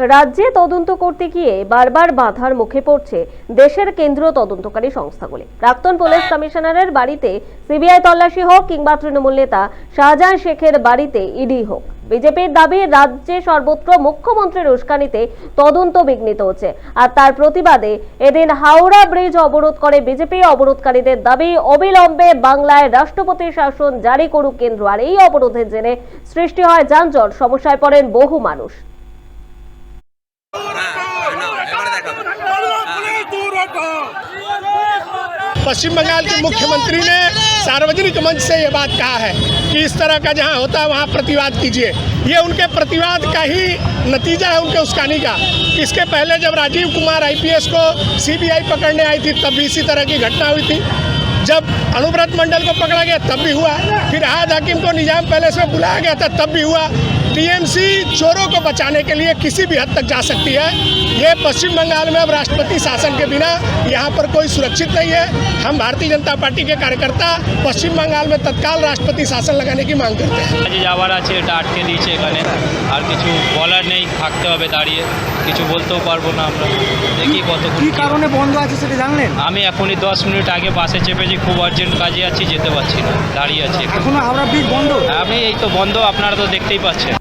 রাজ্যে তদন্ত করতে গিয়ে বারবার বাধার মুখে পড়ছে দেশের কেন্দ্রীয় তদন্তকারী সংস্থাগুলি। প্রাক্তন পুলিশ কমিশনারের বাড়িতে সিবিআই তল্লাশি হোক কিংবা তৃণমূল নেতা, শাহজাহান শেখের বাড়িতে ইডি হোক। বিজেপির দাবি, রাজ্যে সর্বত্র মুখ্যমন্ত্রীর উস্কানিতে তদন্ত বিঘ্নিত হচ্ছে। আর তার প্রতিবাদে এদিন হাওড়া ব্রিজ অবরোধ করে বিজেপি অবরোধকারীদের দাবি, অবিলম্বে বাংলায় রাষ্ট্রপতি শাসন জারি করুক কেন্দ্র। আর এই অবরোধের জেনে সৃষ্টি হয় যানজট, সমস্যায় পড়েন বহু মানুষ। पश्चिम बंगाल के मुख्यमंत्री ने सार्वजनिक मंच से ये बात कहा है कि इस तरह का जहाँ होता है वहाँ प्रतिवाद कीजिए। ये उनके प्रतिवाद का ही नतीजा है उनके उसकानी का। इसके पहले जब राजीव कुमार आईपीएस को सीबीआई पकड़ने आई थी तब भी इसी तरह की घटना हुई थी। जब अनुव्रत मंडल को पकड़ा गया तब भी हुआ। फिर आज हकीम को निज़ाम पैलेस में बुलाया गया था तब भी हुआ। टीएमसी चोरों को बचाने के लिए किसी भी हद तक जा सकती है ये पश्चिम बंगाल में अब राष्ट्रपति शासन के बिना यहाँ पर कोई सुरक्षित नहीं है हम भारतीय जनता पार्टी के कार्यकर्ता पश्चिम बंगाल में तत्काल राष्ट्रपति शासन लगाने की मांग करते हैं কাজে যাওয়ার আছে এটা আটকে দিয়েছে এখানে আর কিছু বলার নেই থাকতে হবে দাঁড়িয়ে কিছু বলতেও পারবো না আমরা দেখি কত কি কারণে বন্ধ আছে সেটা জানলেন আমি এখনই দশ মিনিট আগে বাসে চেপেছি খুব আর্জেন্ট কাজে আছি যেতে পারছি না দাঁড়িয়ে আছি এখনো হাওড়া ব্রিজ বন্ধ আমি এই তো বন্ধ আপনারা তো দেখতেই পাচ্ছেন